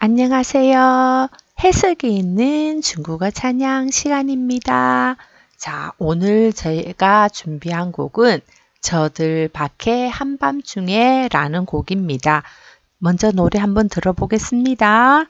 안녕하세요. 해석이 있는 중국어 찬양 시간입니다. 자, 오늘 저희가 준비한 곡은 저들 밖에 한밤중에 라는 곡입니다. 먼저 노래 한번 들어보겠습니다.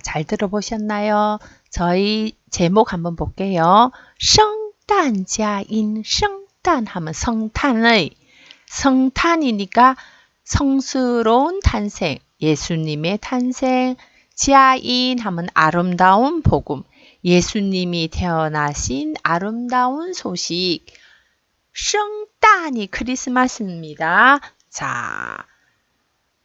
잘 들어보셨나요? 저희 제목 한번 볼게요. 성탄加인 성탄 하면 성탄의 성탄이니까 성스러운 탄생, 예수님의 탄생, 지아인 하면 아름다운 복음, 예수님이 태어나신 아름다운 소식. 성탄이 크리스마스입니다. 자,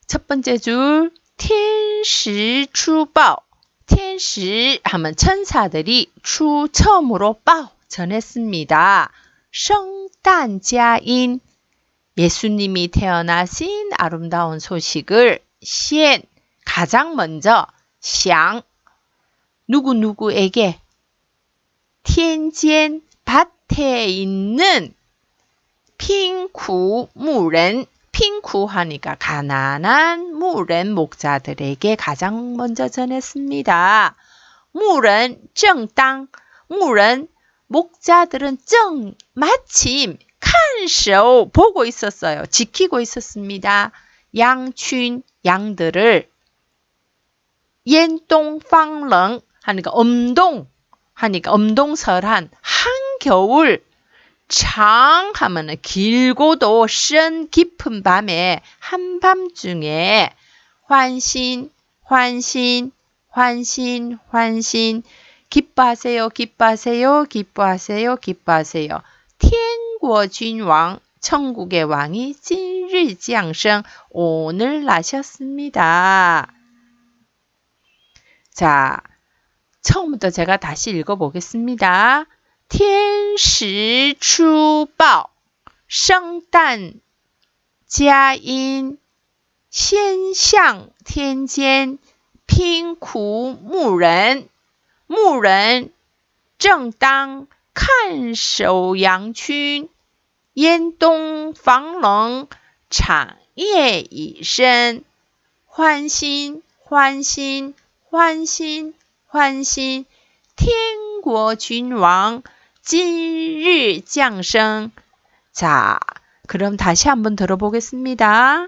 첫 번째 줄, 天使出报 天使 하면 천사들이 추 처음으로 빠 전했습니다. 성탄加인 예수님이 태어나신 아름다운 소식을 시엔 가장 먼저 샹 누구누구에게 텐间 밭에 있는 핑쿠 무ren 핑쿠 하니까 가난한 무른 목자들에게 가장 먼저 전했습니다. 무른 정당 무른 목자들은 정 마침 칸쇼 보고 있었어요. 지키고 있었습니다. 양춘 양들을 옌동팡렁 하니까 엄동 하니까 엄동설한 한겨울 장 하면은 길고도 신 깊은 밤에 한밤중에 환신, 환신, 환신, 환신, 기뻐하세요, 기뻐하세요, 기뻐하세요, 기뻐하세요. 天国君王, 천국의 왕이 今日降生, 오늘 나셨습니다. 자, 처음부터 제가 다시 읽어보겠습니다. 天时出报，生旦佳音，先向天间拼苦牧人，牧人正当看守羊群，烟东房冷，产业已深，欢欣欢欣欢欣欢欣，天国君王。今日降生. 자, 그럼 다시 한번 들어보겠습니다.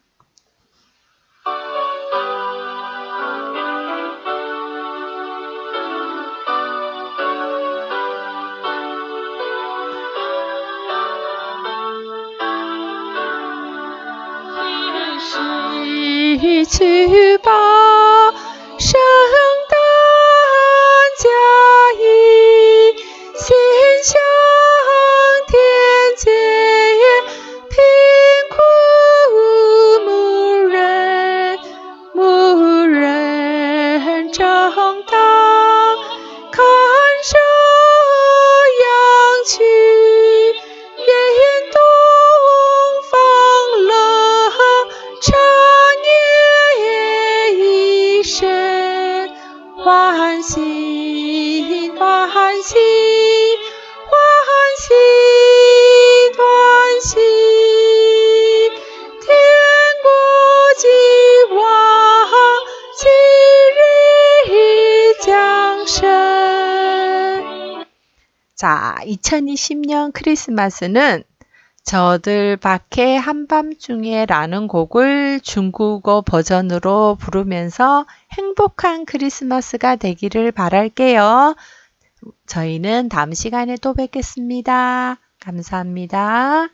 去报 환신 환신 환신 환신. 태고지와 지리장신 자, 2020년 크리스마스는 저들 밖에 한밤중에 라는 곡을 중국어 버전으로 부르면서 행복한 크리스마스가 되기를 바랄게요. 저희는 다음 시간에 또 뵙겠습니다. 감사합니다.